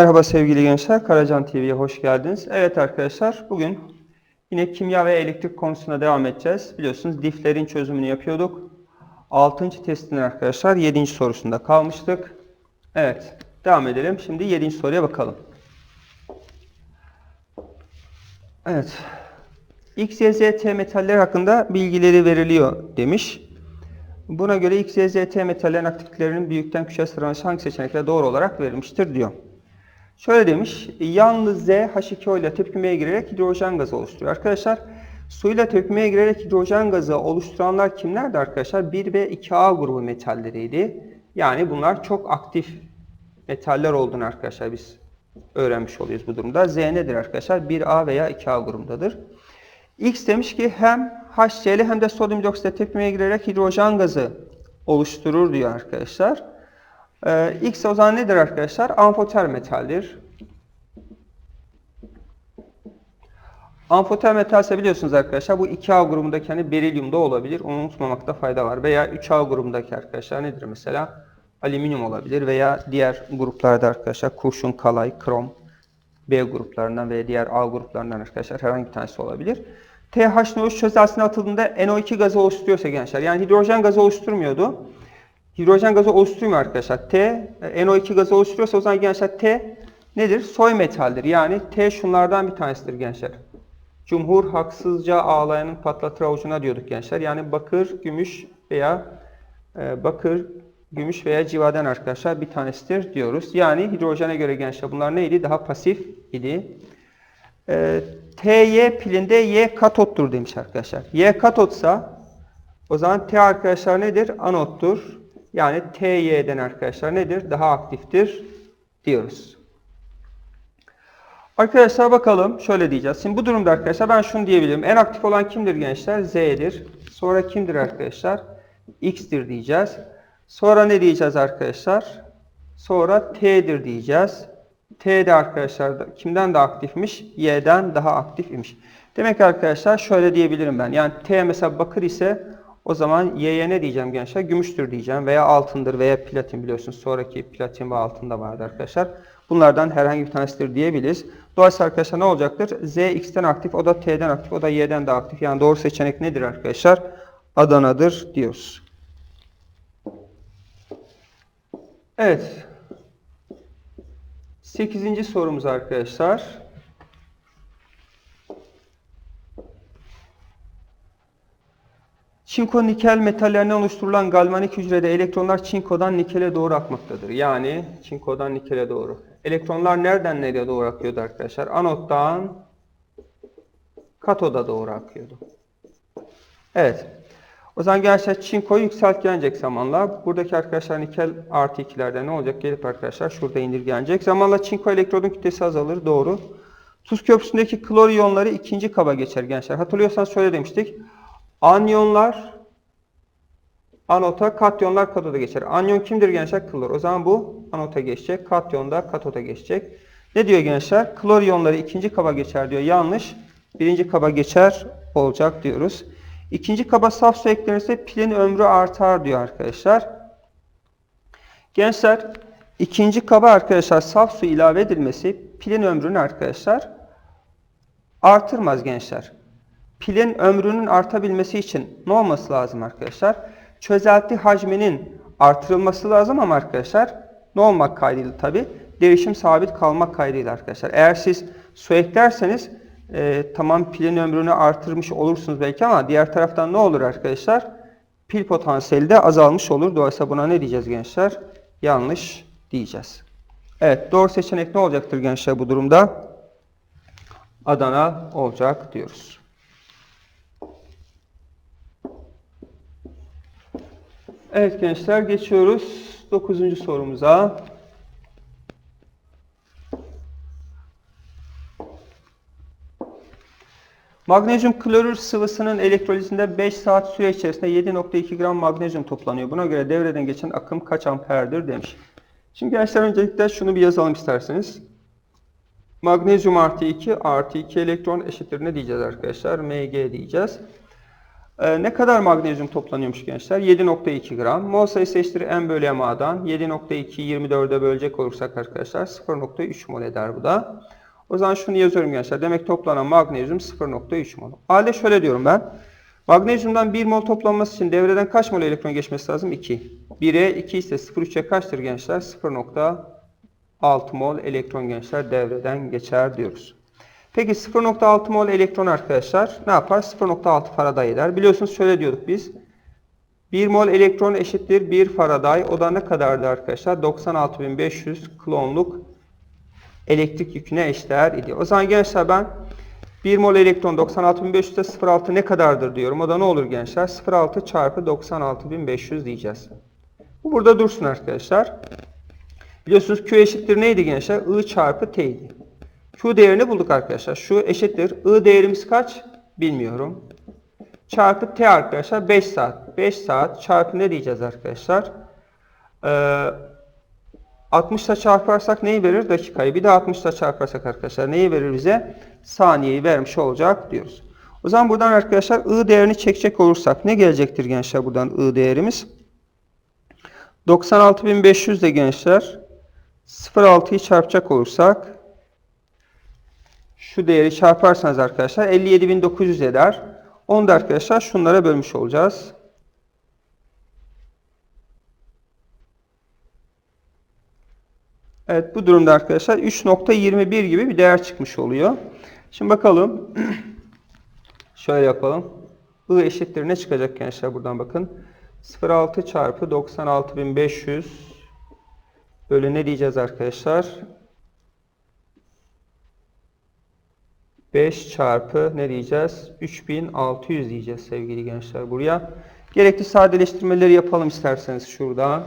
Merhaba sevgili gençler, Karacan TV'ye hoş geldiniz. Evet arkadaşlar, bugün yine kimya ve elektrik konusuna devam edeceğiz. Biliyorsunuz diflerin çözümünü yapıyorduk. 6. testin arkadaşlar 7. sorusunda kalmıştık. Evet, devam edelim. Şimdi 7. soruya bakalım. Evet, X, metaller hakkında bilgileri veriliyor demiş. Buna göre X, metallerin aktifliklerinin büyükten küçüğe sıralaması hangi seçenekle doğru olarak verilmiştir diyor. Şöyle demiş, yalnız Z H2O ile tepkimeye girerek hidrojen gazı oluşturuyor. Arkadaşlar suyla tepkimeye girerek hidrojen gazı oluşturanlar kimlerdi arkadaşlar? 1 ve 2A grubu metalleriydi. Yani bunlar çok aktif metaller olduğunu arkadaşlar biz öğrenmiş oluyoruz bu durumda. Z nedir arkadaşlar? 1A veya 2A grubundadır. X demiş ki hem HCl hem de sodyum dioksit tepkimeye girerek hidrojen gazı oluşturur diyor arkadaşlar. Ee, X o zaman nedir arkadaşlar? Amfoter metaldir. Amfoter metalse biliyorsunuz arkadaşlar bu 2A grubundaki hani berilyum da olabilir. Onu unutmamakta fayda var. Veya 3A grubundaki arkadaşlar nedir mesela? Alüminyum olabilir veya diğer gruplarda arkadaşlar kurşun, kalay, krom, B gruplarından veya diğer A gruplarından arkadaşlar herhangi bir tanesi olabilir. THNO3 çözeltisine atıldığında NO2 gazı oluşturuyorsa gençler yani hidrojen gazı oluşturmuyordu. Hidrojen gazı oluşturmuyor arkadaşlar. T, NO2 gazı oluşturuyorsa o zaman gençler T nedir? Soy metaldir. Yani T şunlardan bir tanesidir gençler. Cumhur haksızca ağlayanın patlatır avucuna diyorduk gençler. Yani bakır, gümüş veya e, bakır, gümüş veya civaden arkadaşlar bir tanesidir diyoruz. Yani hidrojene göre gençler bunlar neydi? Daha pasif idi. E, TY pilinde Y katottur demiş arkadaşlar. Y katotsa o zaman T arkadaşlar nedir? Anottur. Yani TY'den arkadaşlar nedir? Daha aktiftir diyoruz. Arkadaşlar bakalım şöyle diyeceğiz. Şimdi bu durumda arkadaşlar ben şunu diyebilirim. En aktif olan kimdir gençler? Z'dir. Sonra kimdir arkadaşlar? X'tir diyeceğiz. Sonra ne diyeceğiz arkadaşlar? Sonra T'dir diyeceğiz. T de arkadaşlar kimden daha aktifmiş? Y'den daha aktif imiş. Demek arkadaşlar şöyle diyebilirim ben. Yani T mesela bakır ise o zaman Y'ye ne diyeceğim gençler? Gümüştür diyeceğim veya altındır veya platin biliyorsunuz. Sonraki platin ve altın da vardı arkadaşlar. Bunlardan herhangi bir tanesidir diyebiliriz. Dolayısıyla arkadaşlar ne olacaktır? Z X'ten aktif, o da T'den aktif, o da Y'den de aktif. Yani doğru seçenek nedir arkadaşlar? Adana'dır diyoruz. Evet. Sekizinci sorumuz arkadaşlar. Çinko nikel metallerinden oluşturulan galvanik hücrede elektronlar çinkodan nikele doğru akmaktadır. Yani çinkodan nikele doğru. Elektronlar nereden nereye doğru akıyordu arkadaşlar? Anottan katoda doğru akıyordu. Evet. O zaman gençler çinkoyu yükseltgelecek zamanla buradaki arkadaşlar nikel artı 2'lerde ne olacak? Gelip arkadaşlar şurada indirgenecek. Zamanla çinko elektrodun kütlesi azalır. Doğru. Tuz köprüsündeki klor iyonları ikinci kaba geçer gençler. Hatırlıyorsanız şöyle demiştik. Anyonlar anota, katyonlar katoda geçer. Anyon kimdir gençler? Klor. O zaman bu anota geçecek. Katyon da katoda geçecek. Ne diyor gençler? Klor iyonları ikinci kaba geçer diyor. Yanlış. Birinci kaba geçer olacak diyoruz. İkinci kaba saf su eklenirse pilin ömrü artar diyor arkadaşlar. Gençler ikinci kaba arkadaşlar saf su ilave edilmesi pilin ömrünü arkadaşlar artırmaz gençler. Pilin ömrünün artabilmesi için ne olması lazım arkadaşlar? Çözelti hacminin artırılması lazım ama arkadaşlar ne olmak kaydıyla tabi? Değişim sabit kalmak kaydıyla arkadaşlar. Eğer siz su eklerseniz e, tamam pilin ömrünü artırmış olursunuz belki ama diğer taraftan ne olur arkadaşlar? Pil potansiyeli de azalmış olur. Dolayısıyla buna ne diyeceğiz gençler? Yanlış diyeceğiz. Evet doğru seçenek ne olacaktır gençler bu durumda? Adana olacak diyoruz. Evet gençler geçiyoruz 9. sorumuza. Magnezyum klorür sıvısının elektrolizinde 5 saat süre içerisinde 7.2 gram magnezyum toplanıyor. Buna göre devreden geçen akım kaç amperdir demiş. Şimdi gençler öncelikle şunu bir yazalım isterseniz. Magnezyum artı 2 artı 2 elektron eşittir ne diyeceğiz arkadaşlar? Mg diyeceğiz. Ee, ne kadar magnezyum toplanıyormuş gençler? 7.2 gram. Mol sayısı eşittir M bölü MA'dan. 7.2'yi 24'e bölecek olursak arkadaşlar 0.3 mol eder bu da. O zaman şunu yazıyorum gençler. Demek toplanan magnezyum 0.3 mol. Halde şöyle diyorum ben. Magnezyumdan 1 mol toplanması için devreden kaç mol elektron geçmesi lazım? 2. 1'e 2 ise 0.3'e kaçtır gençler? 0.6 mol elektron gençler devreden geçer diyoruz. Peki 0.6 mol elektron arkadaşlar ne yapar? 0.6 Faraday eder. Biliyorsunuz şöyle diyorduk biz. 1 mol elektron eşittir 1 Faraday. O da ne kadardı arkadaşlar? 96.500 klonluk elektrik yüküne eşdeğer idi. O zaman gençler ben 1 mol elektron 96.500'de 0.6 ne kadardır diyorum. O da ne olur gençler? 0.6 çarpı 96.500 diyeceğiz. Bu burada dursun arkadaşlar. Biliyorsunuz Q eşittir neydi gençler? I çarpı T idi. Q değerini bulduk arkadaşlar. Şu eşittir. I değerimiz kaç? Bilmiyorum. Çarpı T arkadaşlar 5 saat. 5 saat çarpı ne diyeceğiz arkadaşlar? Ee, 60 ile çarparsak neyi verir? Dakikayı. Bir de 60 ile çarparsak arkadaşlar neyi verir bize? Saniyeyi vermiş olacak diyoruz. O zaman buradan arkadaşlar I değerini çekecek olursak ne gelecektir gençler buradan I değerimiz? 96.500 de gençler 0.6'yı çarpacak olursak şu değeri çarparsanız arkadaşlar 57.900 eder. Onu da arkadaşlar şunlara bölmüş olacağız. Evet bu durumda arkadaşlar 3.21 gibi bir değer çıkmış oluyor. Şimdi bakalım. Şöyle yapalım. I eşittir ne çıkacak gençler buradan bakın. 0.6 çarpı 96.500 bölü ne diyeceğiz arkadaşlar? 5 çarpı ne diyeceğiz? 3600 diyeceğiz sevgili gençler buraya. Gerekli sadeleştirmeleri yapalım isterseniz şuradan.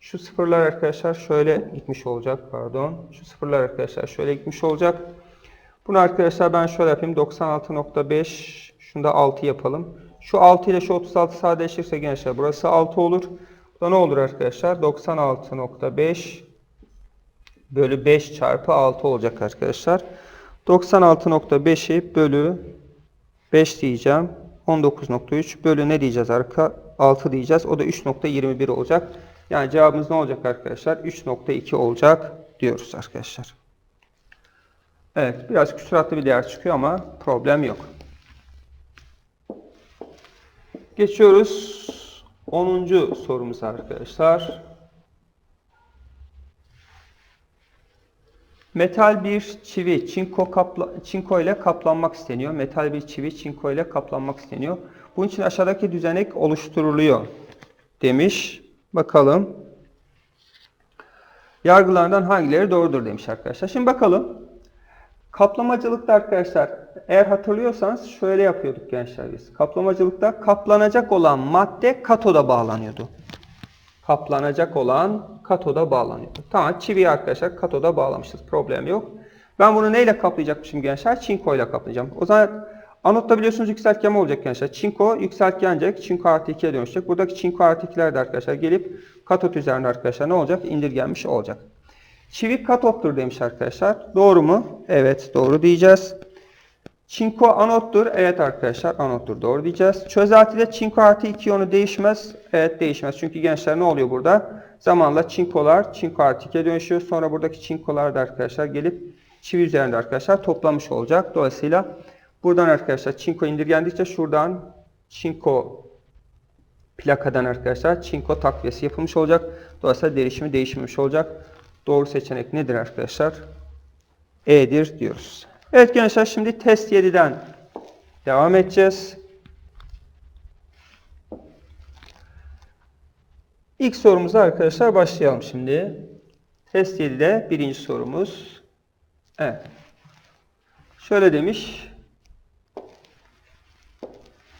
Şu sıfırlar arkadaşlar şöyle gitmiş olacak pardon. Şu sıfırlar arkadaşlar şöyle gitmiş olacak. Bunu arkadaşlar ben şöyle yapayım. 96.5 şunu da 6 yapalım. Şu 6 ile şu 36 sadeleşirse gençler burası 6 olur. Bu da ne olur arkadaşlar? 96.5 bölü 5 çarpı 6 olacak arkadaşlar. 96.5'i bölü 5 diyeceğim. 19.3 bölü ne diyeceğiz arka? 6 diyeceğiz. O da 3.21 olacak. Yani cevabımız ne olacak arkadaşlar? 3.2 olacak diyoruz arkadaşlar. Evet biraz küsuratlı bir değer çıkıyor ama problem yok. Geçiyoruz 10. sorumuza arkadaşlar. Metal bir çivi çinko, kapla, çinko ile kaplanmak isteniyor. Metal bir çivi çinko ile kaplanmak isteniyor. Bunun için aşağıdaki düzenek oluşturuluyor demiş. Bakalım. Yargılardan hangileri doğrudur demiş arkadaşlar. Şimdi bakalım. Kaplamacılıkta arkadaşlar eğer hatırlıyorsanız şöyle yapıyorduk gençler biz. Kaplamacılıkta kaplanacak olan madde katoda bağlanıyordu. Kaplanacak olan katoda bağlanıyordu. Tamam çiviyi arkadaşlar katoda bağlamışız. Problem yok. Ben bunu neyle kaplayacakmışım gençler? Çinko ile kaplayacağım. O zaman anotta biliyorsunuz yükseltgen olacak gençler. Çinko yükseltgenecek. Çinko artı 2'ye dönüşecek. Buradaki çinko artı 2'ler de arkadaşlar gelip katot üzerinde arkadaşlar ne olacak? İndirgenmiş olacak. Çivi katottur demiş arkadaşlar. Doğru mu? Evet doğru diyeceğiz. Çinko anottur. Evet arkadaşlar anottur. Doğru diyeceğiz. Çözeltide çinko artı 2 iyonu değişmez. Evet değişmez. Çünkü gençler ne oluyor burada? Zamanla çinkolar çinko artı 2'ye dönüşüyor. Sonra buradaki çinkolar da arkadaşlar gelip çivi üzerinde arkadaşlar toplamış olacak. Dolayısıyla buradan arkadaşlar çinko indirgendikçe şuradan çinko plakadan arkadaşlar çinko takviyesi yapılmış olacak. Dolayısıyla derişimi değişmemiş olacak. Doğru seçenek nedir arkadaşlar? E'dir diyoruz. Evet gençler şimdi test 7'den devam edeceğiz. İlk sorumuza arkadaşlar başlayalım şimdi. Test 7'de birinci sorumuz. Evet. Şöyle demiş.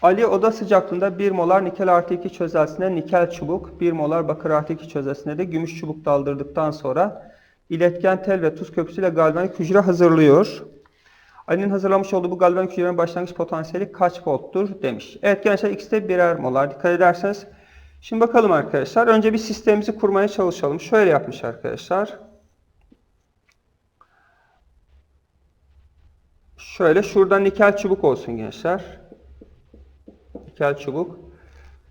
Ali oda sıcaklığında 1 molar nikel artı 2 çözeltisine nikel çubuk, 1 molar bakır artı 2 çözeltisine de gümüş çubuk daldırdıktan sonra iletken tel ve tuz köpüsüyle galvanik hücre hazırlıyor. Ali'nin hazırlamış olduğu bu galvanik hücrenin başlangıç potansiyeli kaç volttur demiş. Evet gençler ikisi de birer molar. Dikkat ederseniz. Şimdi bakalım arkadaşlar. Önce bir sistemimizi kurmaya çalışalım. Şöyle yapmış arkadaşlar. Şöyle şuradan nikel çubuk olsun gençler. Nikel çubuk.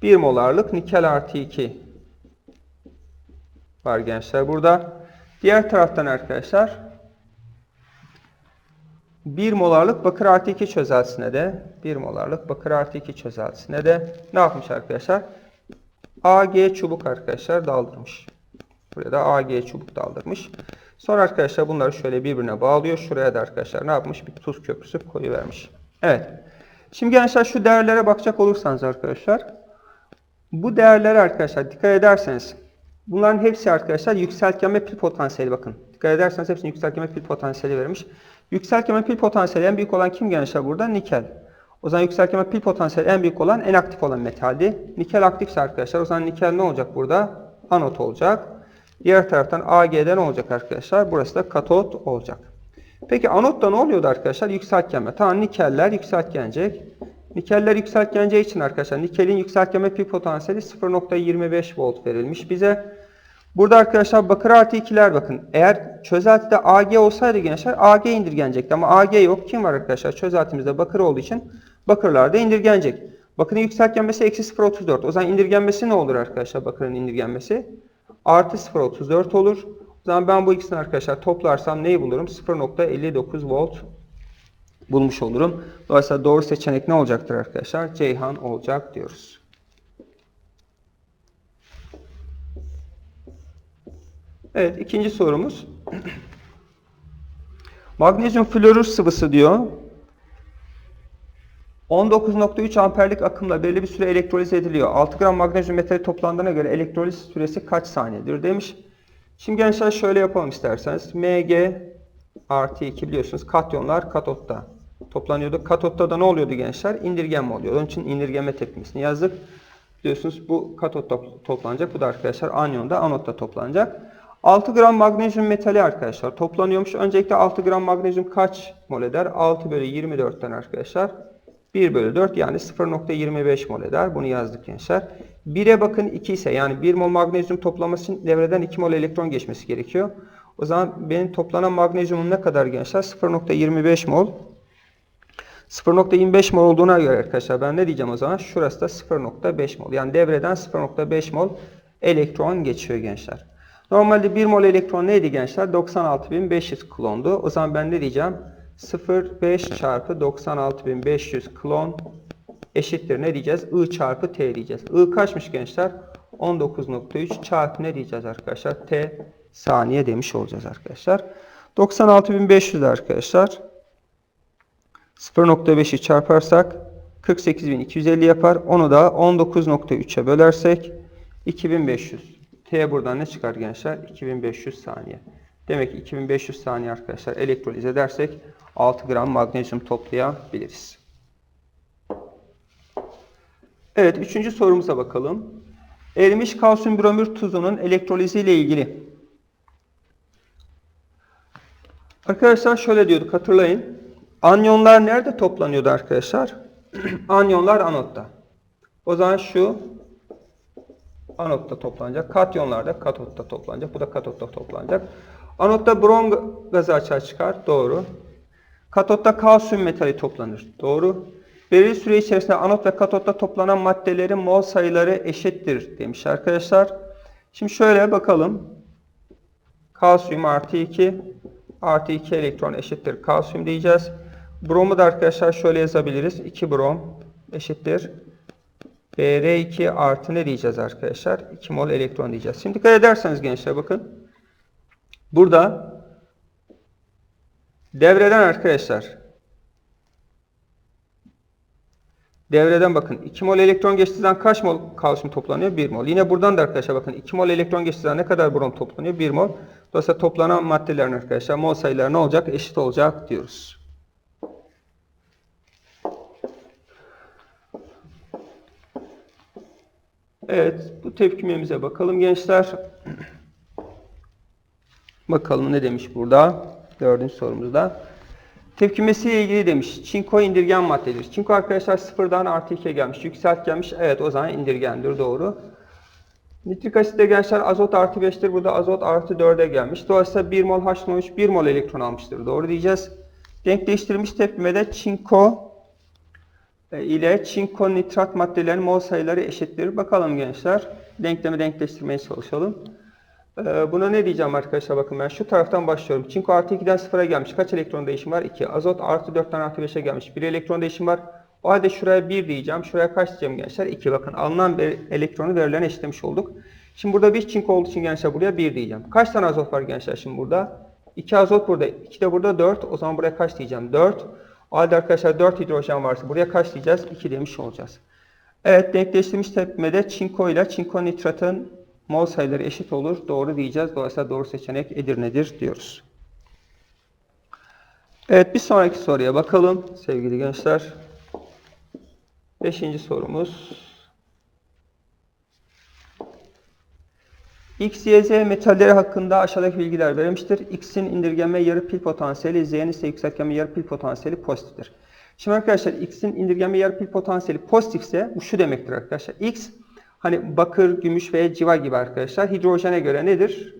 1 molarlık nikel artı 2 var gençler burada. Diğer taraftan arkadaşlar 1 molarlık bakır artı 2 çözeltisine de 1 molarlık bakır artı 2 çözeltisine de ne yapmış arkadaşlar? Ag çubuk arkadaşlar daldırmış. Buraya da Ag çubuk daldırmış. Sonra arkadaşlar bunları şöyle birbirine bağlıyor. Şuraya da arkadaşlar ne yapmış? Bir tuz köprüsü koyuvermiş. Evet. Şimdi gençler şu değerlere bakacak olursanız arkadaşlar bu değerlere arkadaşlar dikkat ederseniz bunların hepsi arkadaşlar yükseltgen ve pil potansiyeli bakın. Dikkat ederseniz hepsinin yükseltgen ve pil potansiyeli vermiş. Yükseltgen ve pil potansiyeli en büyük olan kim gençler burada? Nikel. O zaman yükseltgen ve pil potansiyeli en büyük olan en aktif olan metaldi. Nikel aktifse arkadaşlar o zaman nikel ne olacak burada? Anot olacak. Diğer taraftan AG'de ne olacak arkadaşlar? Burası da katot olacak. Peki anotta ne oluyordu arkadaşlar? Yükseltgenme. Tamam nikeller yükseltgenecek. Nikeller yükseltgeneceği için arkadaşlar nikelin yükseltgenme pil potansiyeli 0.25 volt verilmiş bize. Burada arkadaşlar bakır artı ikiler bakın. Eğer çözeltide AG olsaydı gençler AG indirgenecekti ama AG yok. Kim var arkadaşlar? Çözeltimizde bakır olduğu için bakırlar da indirgenecek. Bakırın yükseltgenmesi eksi 0.34. O zaman indirgenmesi ne olur arkadaşlar bakırın indirgenmesi? Artı 0.34 olur. O zaman ben bu ikisini arkadaşlar toplarsam neyi bulurum? 0.59 volt bulmuş olurum. Dolayısıyla doğru seçenek ne olacaktır arkadaşlar? Ceyhan olacak diyoruz. Evet ikinci sorumuz. Magnezyum florür sıvısı diyor. 19.3 amperlik akımla belirli bir süre elektroliz ediliyor. 6 gram magnezyum metali toplandığına göre elektroliz süresi kaç saniyedir demiş. Şimdi gençler şöyle yapalım isterseniz. Mg artı 2 biliyorsunuz katyonlar katotta toplanıyordu. Katotta da ne oluyordu gençler? İndirgenme oluyor. Onun için indirgenme tepkimesini yazdık. Biliyorsunuz bu katotta toplanacak. Bu da arkadaşlar anyonda anotta toplanacak. 6 gram magnezyum metali arkadaşlar toplanıyormuş. Öncelikle 6 gram magnezyum kaç mol eder? 6 bölü 24'ten arkadaşlar 1 bölü 4 yani 0.25 mol eder. Bunu yazdık gençler. 1'e bakın 2 ise yani 1 mol magnezyum toplaması için devreden 2 mol elektron geçmesi gerekiyor. O zaman benim toplanan magnezyumum ne kadar gençler? 0.25 mol. 0.25 mol olduğuna göre arkadaşlar ben ne diyeceğim o zaman? Şurası da 0.5 mol. Yani devreden 0.5 mol elektron geçiyor gençler. Normalde 1 mol elektron neydi gençler? 96.500 klondu. O zaman ben ne diyeceğim? 0,5 çarpı 96.500 klon eşittir ne diyeceğiz? I çarpı T diyeceğiz. I kaçmış gençler? 19.3 çarpı ne diyeceğiz arkadaşlar? T saniye demiş olacağız arkadaşlar. 96.500 arkadaşlar. 0.5'i çarparsak 48.250 yapar. Onu da 19.3'e bölersek 2500. T buradan ne çıkar gençler? 2500 saniye. Demek ki 2500 saniye arkadaşlar elektroliz edersek 6 gram magnezyum toplayabiliriz. Evet, üçüncü sorumuza bakalım. Erimiş kalsiyum bromür tuzunun elektrolizi ile ilgili. Arkadaşlar şöyle diyorduk hatırlayın. Anyonlar nerede toplanıyordu arkadaşlar? Anyonlar anotta. O zaman şu anotta toplanacak. Katyonlar da katotta toplanacak. Bu da katotta toplanacak. Anotta brom gazı açığa çıkar. Doğru. Katotta kalsiyum metali toplanır. Doğru. Belirli süre içerisinde anot ve katotta toplanan maddelerin mol sayıları eşittir demiş arkadaşlar. Şimdi şöyle bakalım. Kalsiyum artı 2 artı 2 elektron eşittir kalsiyum diyeceğiz. Bromu da arkadaşlar şöyle yazabiliriz. 2 brom eşittir. Br2 artı ne diyeceğiz arkadaşlar? 2 mol elektron diyeceğiz. Şimdi dikkat ederseniz gençler bakın. Burada devreden arkadaşlar devreden bakın 2 mol elektron geçtiğinden kaç mol kalsiyum toplanıyor? 1 mol. Yine buradan da arkadaşlar bakın 2 mol elektron geçtiğinden ne kadar brom toplanıyor? 1 mol. Dolayısıyla toplanan maddelerin arkadaşlar mol sayıları ne olacak? Eşit olacak diyoruz. Evet, bu tepkimemize bakalım gençler. Bakalım ne demiş burada? Dördüncü sorumuzda. Tepkimesiyle ilgili demiş. Çinko indirgen maddedir. Çinko arkadaşlar sıfırdan artı 2'ye gelmiş. Yükselt gelmiş. Evet o zaman indirgendir. Doğru. Nitrik asitte gençler azot artı 5'tir. Burada azot artı 4'e gelmiş. Dolayısıyla 1 mol H3 1 mol elektron almıştır. Doğru diyeceğiz. Denkleştirilmiş tepkimede çinko ile çinko nitrat maddelerin mol sayıları eşittir. Bakalım gençler. Denklemi denkleştirmeye çalışalım. E, Buna ne diyeceğim arkadaşlar bakın ben şu taraftan başlıyorum. Çinko artı 2'den 0'a gelmiş. Kaç elektron değişim var? 2. Azot artı 4'ten artı 5'e gelmiş. 1 elektron değişim var. O halde şuraya 1 diyeceğim. Şuraya kaç diyeceğim gençler? 2. Bakın alınan bir elektronu verilen eşitlemiş olduk. Şimdi burada bir çinko olduğu için gençler buraya 1 diyeceğim. Kaç tane azot var gençler şimdi burada? 2 azot burada. 2 de burada 4. O zaman buraya kaç diyeceğim? 4. O halde arkadaşlar 4 hidrojen varsa buraya kaç diyeceğiz? 2 demiş olacağız. Evet denkleştirilmiş tepkimede çinko ile çinko nitratın mol sayıları eşit olur. Doğru diyeceğiz. Dolayısıyla doğru seçenek Edirne'dir diyoruz. Evet bir sonraki soruya bakalım sevgili gençler. Beşinci sorumuz. X, Y, Z metalleri hakkında aşağıdaki bilgiler verilmiştir. X'in indirgenme yarı pil potansiyeli, Z'nin ise yükseltgenme yarı pil potansiyeli pozitiftir. Şimdi arkadaşlar X'in indirgenme yarı pil potansiyeli pozitifse bu şu demektir arkadaşlar. X hani bakır, gümüş veya civa gibi arkadaşlar hidrojene göre nedir?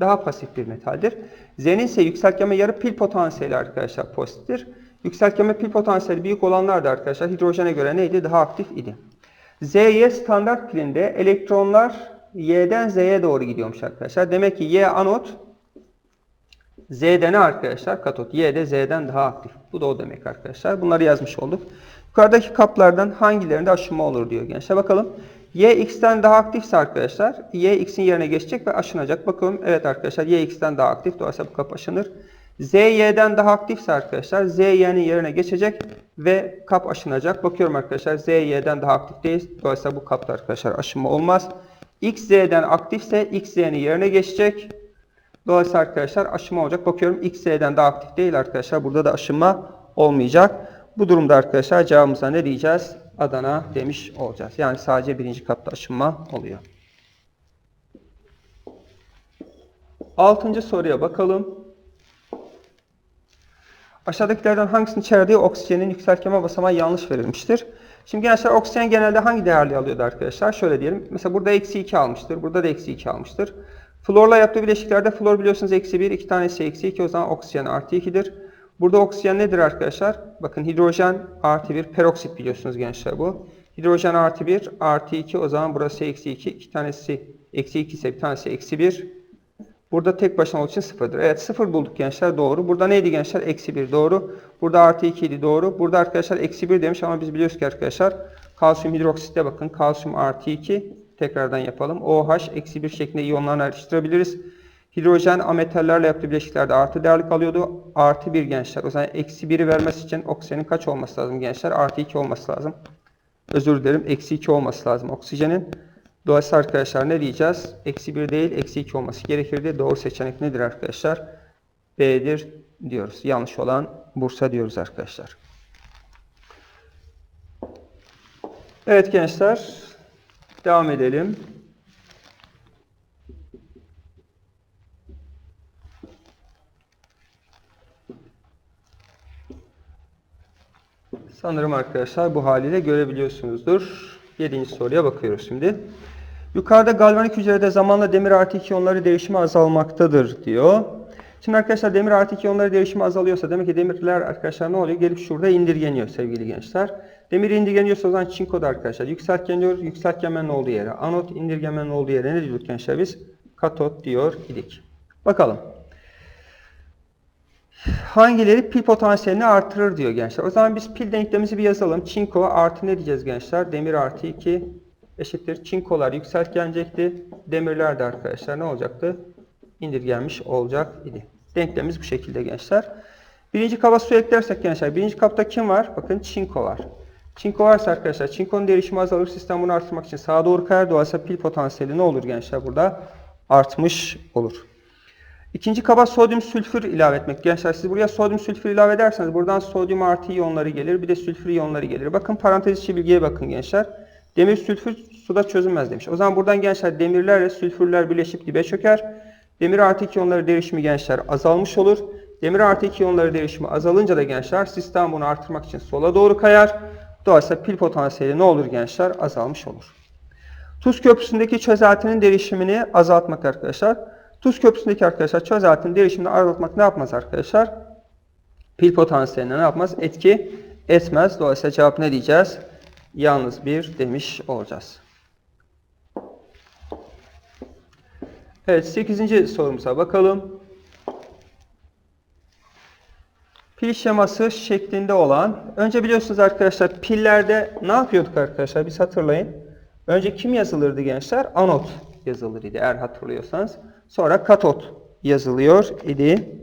Daha pasif bir metaldir. Z'nin ise yükseltgenme yarı pil potansiyeli arkadaşlar pozitiftir. Yükseltgenme pil potansiyeli büyük olanlar da arkadaşlar hidrojene göre neydi? Daha aktif idi. Z'ye standart pilinde elektronlar Y'den Z'ye doğru gidiyormuş arkadaşlar. Demek ki Y anot Z'de ne arkadaşlar? Katot. Y de Z'den daha aktif. Bu da o demek arkadaşlar. Bunları yazmış olduk. Yukarıdaki kaplardan hangilerinde aşınma olur diyor gençler. Bakalım. Y X'ten daha aktifse arkadaşlar Y X'in yerine geçecek ve aşınacak. Bakalım. Evet arkadaşlar Y X'ten daha aktif. Dolayısıyla bu kap aşınır. Z Y'den daha aktifse arkadaşlar Z Y'nin yerine geçecek ve kap aşınacak. Bakıyorum arkadaşlar Z Y'den daha aktif değil. Dolayısıyla bu kapta arkadaşlar aşınma olmaz. X Z'den aktifse X Z'nin yerine geçecek. Dolayısıyla arkadaşlar aşınma olacak. Bakıyorum X Z'den daha aktif değil arkadaşlar. Burada da aşınma olmayacak. Bu durumda arkadaşlar cevabımıza ne diyeceğiz? Adana demiş olacağız. Yani sadece birinci kapta aşınma oluyor. Altıncı soruya bakalım. Aşağıdakilerden hangisinin içerdiği oksijenin yükseltgeme basamağı yanlış verilmiştir? Şimdi gençler oksijen genelde hangi değerli alıyordu arkadaşlar? Şöyle diyelim. Mesela burada eksi 2 almıştır. Burada da eksi 2 almıştır. Florla yaptığı bileşiklerde flor biliyorsunuz eksi 1. iki tanesi eksi 2. O zaman oksijen artı 2'dir. Burada oksijen nedir arkadaşlar? Bakın hidrojen artı 1. Peroksit biliyorsunuz gençler bu. Hidrojen artı 1 artı 2. O zaman burası eksi 2. iki tanesi eksi 2 ise bir tanesi eksi 1. Burada tek başına olduğu için sıfırdır. Evet sıfır bulduk gençler doğru. Burada neydi gençler? Eksi 1 doğru. Burada artı 2 idi doğru. Burada arkadaşlar eksi 1 demiş ama biz biliyoruz ki arkadaşlar kalsiyum hidroksitte bakın. Kalsiyum artı 2 tekrardan yapalım. OH eksi 1 şeklinde iyonlarını ayrıştırabiliriz. Hidrojen ametallerle yaptığı bileşiklerde artı değerlik alıyordu. Artı 1 gençler. O zaman eksi 1'i vermesi için oksijenin kaç olması lazım gençler? Artı 2 olması lazım. Özür dilerim. Eksi 2 olması lazım oksijenin. Dolayısıyla arkadaşlar ne diyeceğiz? Eksi 1 değil, eksi 2 olması gerekirdi. Doğru seçenek nedir arkadaşlar? B'dir diyoruz. Yanlış olan Bursa diyoruz arkadaşlar. Evet gençler. Devam edelim. Sanırım arkadaşlar bu haliyle görebiliyorsunuzdur. Yedinci soruya bakıyoruz şimdi. Yukarıda galvanik hücrede zamanla demir artı 2 iyonları değişimi azalmaktadır diyor. Şimdi arkadaşlar demir artı 2 iyonları değişimi azalıyorsa demek ki demirler arkadaşlar ne oluyor? Gelip şurada indirgeniyor sevgili gençler. Demir indirgeniyorsa o zaman çinko da arkadaşlar yükseltgeniyor. Yükseltgenmenin olduğu yere. Anot indirgenmenin olduğu yere ne diyorduk gençler biz? Katot diyor idik. Bakalım. Hangileri pil potansiyelini artırır diyor gençler. O zaman biz pil denklemimizi bir yazalım. Çinko artı ne diyeceğiz gençler? Demir artı 2 eşittir. Çinkolar yükseltgenecekti. Demirler de arkadaşlar ne olacaktı? İndirgenmiş olacak idi. Denklemimiz bu şekilde gençler. Birinci kaba su eklersek gençler. Birinci kapta kim var? Bakın çinko var. Çinko varsa arkadaşlar çinkonun derişimi azalır. Sistem bunu artırmak için sağa doğru kayar. Dolayısıyla pil potansiyeli ne olur gençler burada? Artmış olur. İkinci kaba sodyum sülfür ilave etmek. Gençler siz buraya sodyum sülfür ilave ederseniz buradan sodyum artı iyonları gelir. Bir de sülfür iyonları gelir. Bakın parantez içi bilgiye bakın gençler. Demir sülfür suda çözünmez demiş. O zaman buradan gençler demirlerle sülfürler birleşip dibe çöker. Demir artı 2 iyonları derişimi gençler azalmış olur. Demir artı 2 iyonları derişimi azalınca da gençler sistem bunu artırmak için sola doğru kayar. Dolayısıyla pil potansiyeli ne olur gençler? Azalmış olur. Tuz köprüsündeki çözeltinin derişimini azaltmak arkadaşlar. Tuz köprüsündeki arkadaşlar çözeltinin derişimini azaltmak ne yapmaz arkadaşlar? Pil potansiyeline ne yapmaz? Etki etmez. Dolayısıyla cevap ne diyeceğiz? Yalnız bir demiş olacağız. Evet 8. sorumuza bakalım. Pil şeması şeklinde olan, önce biliyorsunuz arkadaşlar pillerde ne yapıyorduk arkadaşlar? Biz hatırlayın. Önce kim yazılırdı gençler? Anot yazılır idi eğer hatırlıyorsanız. Sonra katot yazılıyor idi.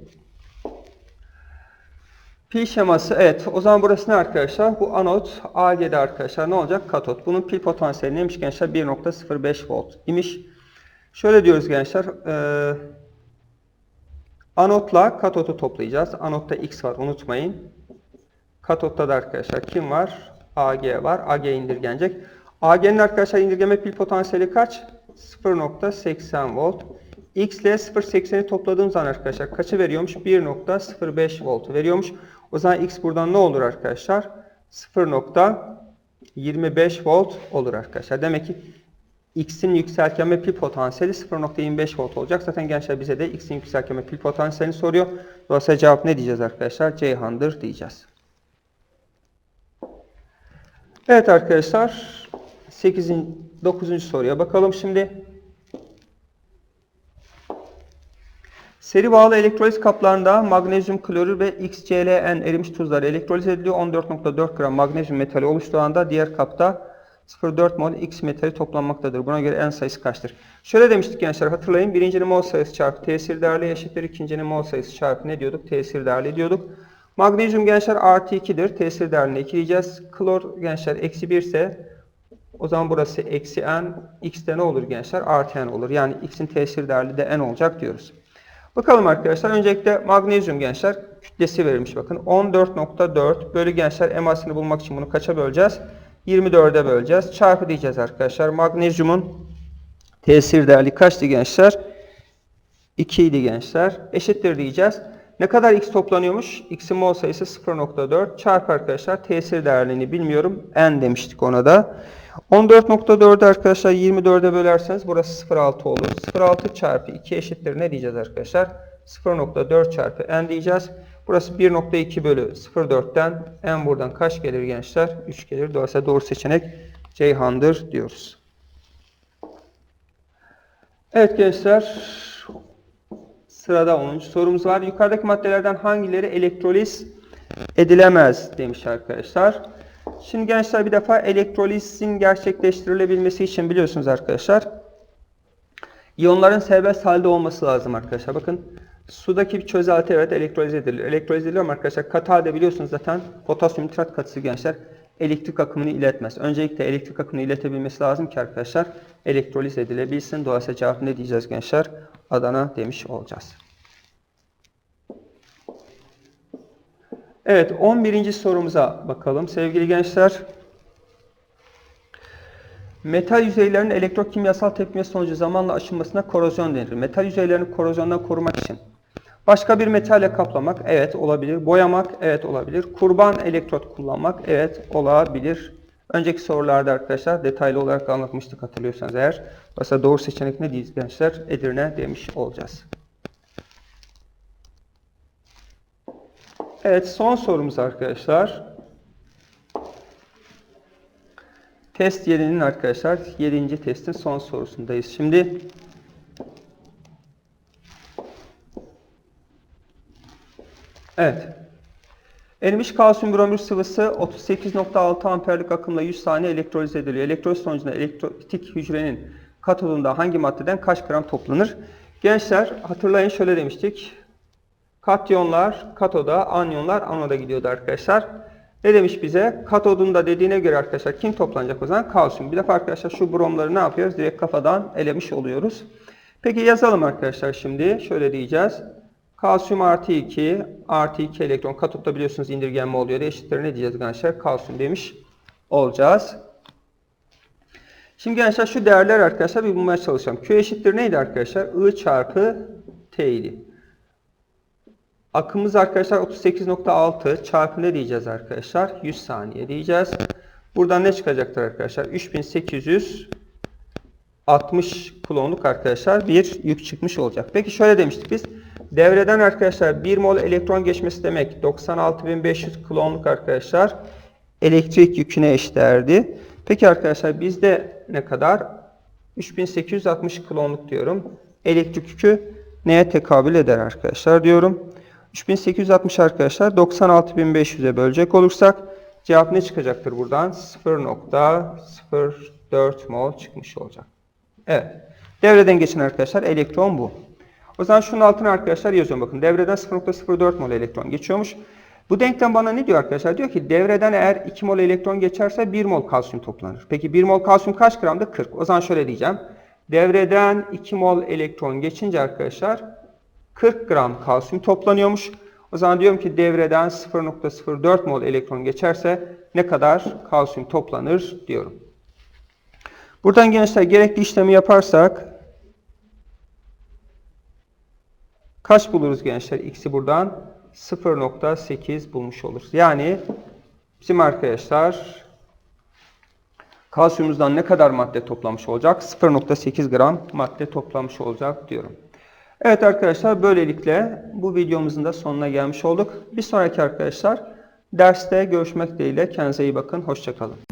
Pil şeması evet o zaman burası ne arkadaşlar? Bu anot AG'de arkadaşlar ne olacak? Katot. Bunun pil potansiyeli neymiş gençler? 1.05 volt imiş. Şöyle diyoruz gençler. E, anotla katotu toplayacağız. Anotta X var unutmayın. Katotta da arkadaşlar kim var? AG var. AG indirgenecek. AG'nin arkadaşlar indirgeme pil potansiyeli kaç? 0.80 volt. X ile 0.80'i topladığım zaman arkadaşlar kaçı veriyormuş? 1.05 volt veriyormuş. O zaman X buradan ne olur arkadaşlar? 0.25 volt olur arkadaşlar. Demek ki X'in yükseltgenme pil potansiyeli 0.25 volt olacak. Zaten gençler bize de X'in yükseltgenme pil potansiyelini soruyor. Dolayısıyla cevap ne diyeceğiz arkadaşlar? Ceyhan'dır diyeceğiz. Evet arkadaşlar 8. 9. soruya bakalım şimdi. Seri bağlı elektroliz kaplarında magnezyum klorür ve XClN erimiş tuzları elektroliz ediliyor. 14.4 gram magnezyum metali oluştuğunda diğer kapta 0,4 mol X metali toplanmaktadır. Buna göre en sayısı kaçtır? Şöyle demiştik gençler hatırlayın. Birincinin mol sayısı çarpı tesir değerli eşittir. İkincinin mol sayısı çarpı ne diyorduk? Tesir değerli diyorduk. Magnezyum gençler artı 2'dir. Tesir değerini ekleyeceğiz. Klor gençler eksi 1 ise o zaman burası eksi n. X'te ne olur gençler? Artı n olur. Yani X'in tesir değerli de n olacak diyoruz. Bakalım arkadaşlar. Öncelikle magnezyum gençler kütlesi verilmiş bakın. 14.4 bölü gençler emasını bulmak için bunu kaça böleceğiz? 24'e böleceğiz. Çarpı diyeceğiz arkadaşlar. Magnezyumun tesir değerli kaçtı gençler? 2 idi gençler. Eşittir diyeceğiz. Ne kadar x toplanıyormuş? X'in mol sayısı 0.4 çarpı arkadaşlar tesir değerlerini bilmiyorum. N demiştik ona da. 14.4'ü arkadaşlar 24'e bölerseniz burası 0.6 olur. 0.6 çarpı 2 eşittir ne diyeceğiz arkadaşlar? 0.4 çarpı n diyeceğiz. Burası 1.2 bölü 0.4'ten n buradan kaç gelir gençler? 3 gelir. Dolayısıyla doğru seçenek Ceyhan'dır diyoruz. Evet gençler sırada 10. sorumuz var. Yukarıdaki maddelerden hangileri elektroliz edilemez demiş arkadaşlar. Şimdi gençler bir defa elektrolizin gerçekleştirilebilmesi için biliyorsunuz arkadaşlar. İyonların serbest halde olması lazım arkadaşlar. Bakın sudaki bir çözelti evet elektroliz edilir. Elektroliz ediliyor arkadaşlar katı halde biliyorsunuz zaten potasyum nitrat katısı gençler elektrik akımını iletmez. Öncelikle elektrik akımını iletebilmesi lazım ki arkadaşlar elektroliz edilebilsin. Dolayısıyla cevap ne diyeceğiz gençler? Adana demiş olacağız. Evet 11. sorumuza bakalım sevgili gençler. Metal yüzeylerinin elektrokimyasal tepkime sonucu zamanla aşınmasına korozyon denir. Metal yüzeylerini korozyondan korumak için başka bir metalle kaplamak evet olabilir. Boyamak evet olabilir. Kurban elektrot kullanmak evet olabilir. Önceki sorularda arkadaşlar detaylı olarak anlatmıştık hatırlıyorsanız eğer. Mesela doğru seçenek ne diyeceğiz gençler? Edirne demiş olacağız. Evet son sorumuz arkadaşlar. Test 7'nin arkadaşlar 7. testin son sorusundayız. Şimdi Evet. Erimiş kalsiyum bromür sıvısı 38.6 amperlik akımla 100 saniye elektroliz ediliyor. Elektroliz sonucunda elektrolitik hücrenin katodunda hangi maddeden kaç gram toplanır? Gençler hatırlayın şöyle demiştik. Katyonlar katoda, anyonlar anoda gidiyordu arkadaşlar. Ne demiş bize? Katodunda dediğine göre arkadaşlar kim toplanacak o zaman? Kalsiyum. Bir defa arkadaşlar şu bromları ne yapıyoruz? Direkt kafadan elemiş oluyoruz. Peki yazalım arkadaşlar şimdi. Şöyle diyeceğiz. Kalsiyum artı 2 artı 2 elektron katotta biliyorsunuz indirgenme oluyor. Eşittir ne diyeceğiz gençler? Kalsiyum demiş olacağız. Şimdi gençler şu değerler arkadaşlar bir bulmaya çalışalım. Q eşittir neydi arkadaşlar? I çarpı T idi. Akımız arkadaşlar 38.6 çarpı ne diyeceğiz arkadaşlar? 100 saniye diyeceğiz. Buradan ne çıkacaktır arkadaşlar? 3860 kulonluk arkadaşlar bir yük çıkmış olacak. Peki şöyle demiştik biz. Devreden arkadaşlar 1 mol elektron geçmesi demek 96.500 kulonluk arkadaşlar. elektrik yüküne eşdeğerdi. Peki arkadaşlar bizde ne kadar? 3860 kiloluk diyorum. Elektrik yükü neye tekabül eder arkadaşlar diyorum. 3860 arkadaşlar 96500'e bölecek olursak cevap ne çıkacaktır buradan? 0.04 mol çıkmış olacak. Evet. Devreden geçen arkadaşlar elektron bu. O zaman şunun altına arkadaşlar yazıyorum bakın. Devreden 0.04 mol elektron geçiyormuş. Bu denklem bana ne diyor arkadaşlar? Diyor ki devreden eğer 2 mol elektron geçerse 1 mol kalsiyum toplanır. Peki 1 mol kalsiyum kaç gramda? 40. O zaman şöyle diyeceğim. Devreden 2 mol elektron geçince arkadaşlar 40 gram kalsiyum toplanıyormuş. O zaman diyorum ki devreden 0.04 mol elektron geçerse ne kadar kalsiyum toplanır diyorum. Buradan gençler gerekli işlemi yaparsak kaç buluruz gençler? X'i buradan 0.8 bulmuş oluruz. Yani bizim arkadaşlar kalsiyumumuzdan ne kadar madde toplamış olacak? 0.8 gram madde toplamış olacak diyorum. Evet arkadaşlar böylelikle bu videomuzun da sonuna gelmiş olduk. Bir sonraki arkadaşlar derste görüşmek dileğiyle kendinize iyi bakın. Hoşçakalın.